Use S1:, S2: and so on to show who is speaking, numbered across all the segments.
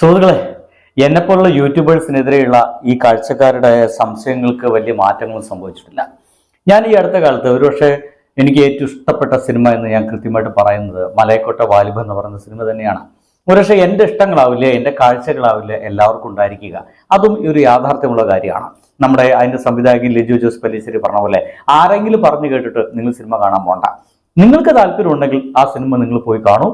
S1: സുഹൃത്തുക്കളെ എന്നെപ്പോലുള്ള യൂട്യൂബേഴ്സിനെതിരെയുള്ള ഈ കാഴ്ചക്കാരുടെ സംശയങ്ങൾക്ക് വലിയ മാറ്റങ്ങളും സംഭവിച്ചിട്ടില്ല. ഞാൻ ഈ അടുത്ത കാലത്ത് ഒരുപക്ഷെ എനിക്ക് ഏറ്റവും ഇഷ്ടപ്പെട്ട സിനിമ എന്ന് ഞാൻ കൃത്യമായിട്ട് പറയുന്നത് മലയക്കോട്ട വാലിബ് എന്ന് പറയുന്ന സിനിമ തന്നെയാണ്. ഒരുപക്ഷെ എന്റെ ഇഷ്ടങ്ങളാവില്ല എന്റെ കാഴ്ചകളാവില്ല എല്ലാവർക്കും ഉണ്ടായിരിക്കുക. അതും ഒരു യാഥാർത്ഥ്യമുള്ള കാര്യമാണ്. നമ്മുടെ അതിന്റെ സംവിധായകൻ ലിജു ജോസ് പല്ലിശ്ശേരി പറഞ്ഞ പോലെ ആരെങ്കിലും പറഞ്ഞു കേട്ടിട്ട് നിങ്ങൾ സിനിമ കാണാൻ പോണ്ട. നിങ്ങൾക്ക് താല്പര്യം ഉണ്ടെങ്കിൽ ആ സിനിമ നിങ്ങൾ പോയി കാണൂ.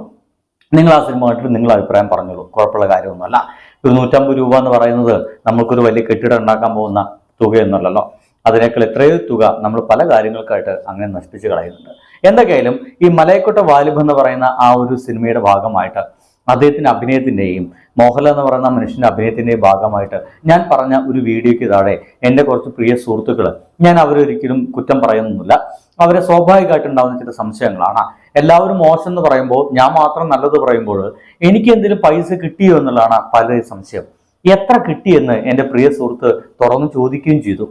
S1: നിങ്ങൾ ആ സിനിമ കണ്ടിട്ട് നിങ്ങൾ അഭിപ്രായം പറഞ്ഞോളൂ. കുഴപ്പമുള്ള കാര്യമൊന്നുമല്ല. ഒരു നൂറ്റമ്പത് രൂപ എന്ന് പറയുന്നത് നമുക്കൊരു വലിയ കെട്ടിടം ഉണ്ടാക്കാൻ പോകുന്ന തുകയൊന്നുമല്ലല്ലോ. അതിനേക്കാൾ എത്രയോ തുക നമ്മൾ പല കാര്യങ്ങൾക്കായിട്ട് അങ്ങനെ നശിപ്പിച്ച് കളയുന്നുണ്ട്. എന്തൊക്കെയായാലും ഈ മലയക്കോട്ട വാലിബ് എന്ന് പറയുന്ന ആ ഒരു സിനിമയുടെ ഭാഗമായിട്ട് അദ്ദേഹത്തിന്റെ അഭിനയത്തിന്റെയും മോഹൻലാൽ എന്ന് പറയുന്ന മനുഷ്യന്റെ അഭിനയത്തിന്റെ ഭാഗമായിട്ട് ഞാൻ പറഞ്ഞ ഒരു വീഡിയോയ്ക്ക് താഴെ എന്റെ കുറച്ച് പ്രിയ സുഹൃത്തുക്കൾ ഞാൻ അവരൊരിക്കലും കുറ്റം പറയുന്നൊന്നുമില്ല. അവരെ സ്വാഭാവികമായിട്ട് ഉണ്ടാകുന്ന ചില സംശയങ്ങളാണ്. എല്ലാവരും മോശം എന്ന് പറയുമ്പോൾ ഞാൻ മാത്രം നല്ലത് പറയുമ്പോൾ എനിക്ക് എന്തെങ്കിലും പൈസ കിട്ടിയോ എന്നുള്ളതാണ് പലരുടെയും സംശയം. എത്ര കിട്ടിയെന്ന് എന്റെ പ്രിയ സുഹൃത്ത് തുറന്നു ചോദിക്കുകയും ചെയ്തു.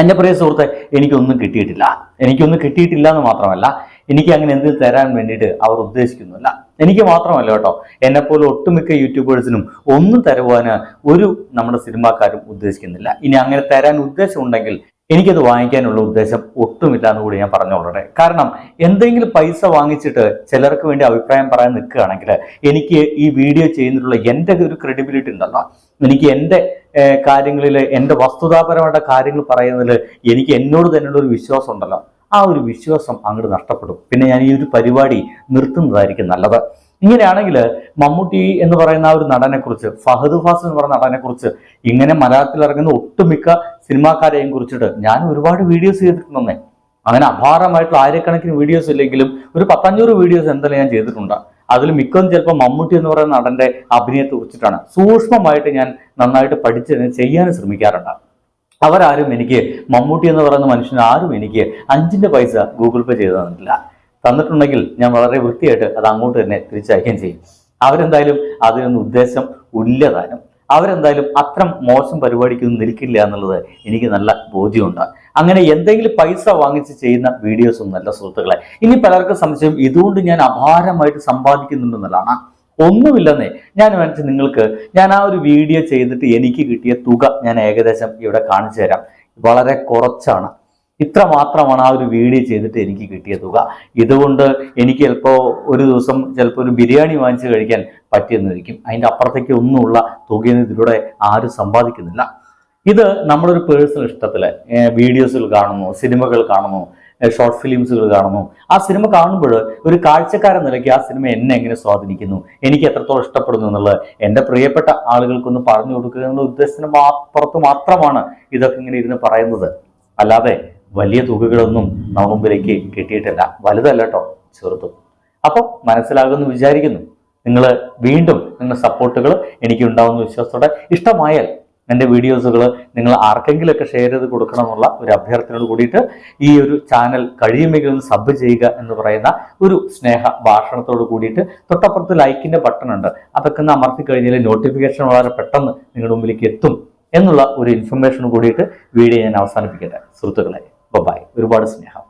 S1: എന്റെ പ്രിയ സുഹൃത്തെ എനിക്കൊന്നും കിട്ടിയിട്ടില്ല. എനിക്കൊന്നും കിട്ടിയിട്ടില്ല എന്ന് മാത്രമല്ല എനിക്ക് അങ്ങനെ എന്ത് തരാൻ വേണ്ടിയിട്ട് അവർ ഉദ്ദേശിക്കുന്നില്ല എനിക്ക് മാത്രമല്ല കേട്ടോ. എന്നെപ്പോലെ ഒട്ടുമിക്ക യൂട്യൂബേഴ്സിനും ഒന്നും തരുവാന് ഒരു നമ്മുടെ സിനിമാക്കാരും ഉദ്ദേശിക്കുന്നില്ല. ഇനി അങ്ങനെ തരാൻ ഉദ്ദേശം ഉണ്ടെങ്കിൽ എനിക്കത് വാങ്ങിക്കാനുള്ള ഉദ്ദേശം ഒട്ടുമില്ല എന്ന് കൂടി ഞാൻ പറഞ്ഞോളട്ടെ. കാരണം എന്തെങ്കിലും പൈസ വാങ്ങിച്ചിട്ട് ചിലർക്ക് വേണ്ടി അഭിപ്രായം പറയാൻ നിൽക്കുകയാണെങ്കിൽ എനിക്ക് ഈ വീഡിയോ ചെയ്യുന്നതിലുള്ള എന്റെ ഒരു ക്രെഡിബിലിറ്റി ഉണ്ടല്ലോ. എനിക്ക് എന്റെ കാര്യങ്ങളിൽ എന്റെ വസ്തുതാപരമായിട്ട് കാര്യങ്ങൾ പറയുന്നതിൽ എനിക്ക് എന്നോട് തന്നെയുള്ള ഒരു വിശ്വാസം ഉണ്ടല്ലോ ആ ഒരു വിശ്വാസം അങ്ങോട്ട് നഷ്ടപ്പെടും. പിന്നെ ഞാൻ ഈ ഒരു പരിപാടി നിർത്തുന്നതായിരിക്കും നല്ലത്. ഇങ്ങനെയാണെങ്കിൽ മമ്മൂട്ടി എന്ന് പറയുന്ന ആ ഒരു നടനെ കുറിച്ച് ഫഹദ് ഫാസ് എന്ന് പറയുന്ന നടനെ കുറിച്ച് ഇങ്ങനെ മലയാളത്തിൽ ഇറങ്ങുന്ന ഒട്ടുമിക്ക സിനിമാക്കാരെയും കുറിച്ചിട്ട് ഞാൻ ഒരുപാട് വീഡിയോസ് ചെയ്തിട്ടുണ്ടെന്നേ. അങ്ങനെ അപാരമായിട്ടുള്ള ആയിരക്കണക്കിന് വീഡിയോസ് ഇല്ലെങ്കിലും ഒരു പത്തഞ്ഞൂറ് വീഡിയോസ് എന്തായാലും ഞാൻ ചെയ്തിട്ടുണ്ട്. അതിൽ മിക്കതും ചിലപ്പോൾ മമ്മൂട്ടി എന്ന് പറയുന്ന നടന്റെ അഭിനയത്തെ കുറിച്ചിട്ടാണ്. സൂക്ഷ്മമായിട്ട് ഞാൻ നന്നായിട്ട് പഠിച്ച് ചെയ്യാൻ ശ്രമിക്കാറുണ്ട്. അവരാരും എനിക്ക് മമ്മൂട്ടി എന്ന് പറയുന്ന മനുഷ്യന് ആരും എനിക്ക് അഞ്ചിന്റെ പൈസ ഗൂഗിൾ പേ ചെയ്തു തന്നിട്ടില്ല. തന്നിട്ടുണ്ടെങ്കിൽ ഞാൻ വളരെ വൃത്തിയായിട്ട് അത് അങ്ങോട്ട് തന്നെ തിരിച്ചയക്കുകയും ചെയ്യും. അവരെന്തായാലും അതിനൊന്നും ഉദ്ദേശം ഉല്ലതാനും അവരെന്തായാലും അത്രം മോശം പരിപാടിക്കൊന്നും നിൽക്കില്ല എന്നുള്ളത് എനിക്ക് നല്ല ബോധ്യമുണ്ട്. അങ്ങനെ എന്തെങ്കിലും പൈസ വാങ്ങിച്ച് ചെയ്യുന്ന വീഡിയോസ് ഒന്നല്ല സുഹൃത്തുക്കളെ. ഇനി പലർക്കും സംശയം ഇതുകൊണ്ട് ഞാൻ അപാരമായിട്ട് സമ്പാദിക്കുന്നുണ്ടെന്നുള്ളതാണ്. ഒന്നുമില്ലെന്നേ. ഞാൻ മനസ്സിൽ നിങ്ങൾക്ക് ഞാൻ ആ ഒരു വീഡിയോ ചെയ്തിട്ട് എനിക്ക് കിട്ടിയ തുക ഞാൻ ഏകദേശം ഇവിടെ കാണിച്ചു തരാം. വളരെ കുറച്ചാണ്. ഇത്ര മാത്രമാണ് ആ ഒരു വീഡിയോ ചെയ്തിട്ട് എനിക്ക് കിട്ടിയ തുക. ഇതുകൊണ്ട് എനിക്ക് ചിലപ്പോൾ ഒരു ദിവസം ചിലപ്പോൾ ഒരു ബിരിയാണി വാങ്ങിച്ച് കഴിക്കാൻ പറ്റിയെന്നിരിക്കും അതിന്റെ അപ്പുറത്തേക്ക് ഒന്നുമുള്ള തുകയൊന്നും ഇതിലൂടെ ആരും സമ്പാദിക്കുന്നില്ല. ഇത് നമ്മളൊരു പേഴ്സണൽ ഇഷ്ടത്തിൽ വീഡിയോസിൽ കാണുന്നു സിനിമകൾ കാണുന്നു ഷോർട്ട് ഫിലിംസുകൾ കാണുന്നു. ആ സിനിമ കാണുമ്പോൾ ഒരു കാഴ്ചക്കാരൻ നിലയ്ക്ക് ആ സിനിമ എന്നെ എങ്ങനെ സ്വാധീനിക്കുന്നു? എനിക്ക് എത്രത്തോളം ഇഷ്ടപ്പെടുന്നു എന്നുള്ളത് എന്റെ പ്രിയപ്പെട്ട ആളുകൾക്കൊന്ന് പറഞ്ഞു കൊടുക്കുക എന്നുള്ള ഉദ്ദേശത്തിന് പുറത്ത് മാത്രമാണ് ഇതൊക്കെ ഇങ്ങനെ ഇരുന്ന് പറയുന്നത്. അല്ലാതെ വലിയ തുകകളൊന്നും നമ്മുടെ മുമ്പിലേക്ക് കിട്ടിയിട്ടില്ല. വലുതല്ല കേട്ടോ ചെറുതും. അപ്പോൾ മനസ്സിലാകുമെന്ന് വിചാരിക്കുന്നു. നിങ്ങൾ വീണ്ടും നിങ്ങളുടെ സപ്പോർട്ടുകൾ എനിക്ക് ഉണ്ടാവുന്ന വിശ്വാസത്തോടെ ഇഷ്ടമായാൽ എന്റെ വീഡിയോസുകൾ നിങ്ങൾ ആർക്കെങ്കിലുമൊക്കെ ഷെയർ ചെയ്ത് കൊടുക്കണമെന്നുള്ള ഒരു അഭ്യർത്ഥനയോട് കൂടിയിട്ട് ഈ ഒരു ചാനൽ കഴിയുമെങ്കിൽ ഒന്ന് സബ് ചെയ്യുക എന്ന് പറയുന്ന ഒരു സ്നേഹ ഭാഷണത്തോട് കൂടിയിട്ട് തൊട്ടപ്പുറത്ത് ലൈക്കിന്റെ ബട്ടൺ ഉണ്ട്. അതൊക്കെ ഒന്ന് അമർത്തി കഴിഞ്ഞാൽ നോട്ടിഫിക്കേഷൻ വളരെ പെട്ടെന്ന് നിങ്ങളുടെ മുമ്പിലേക്ക് എത്തും എന്നുള്ള ഒരു ഇൻഫർമേഷൻ കൂടിയിട്ട് വീഡിയോ ഞാൻ അവസാനിപ്പിക്കട്ടെ. സുഹൃത്തുക്കളെ ബൈ ഒരുപാട് സ്നേഹം.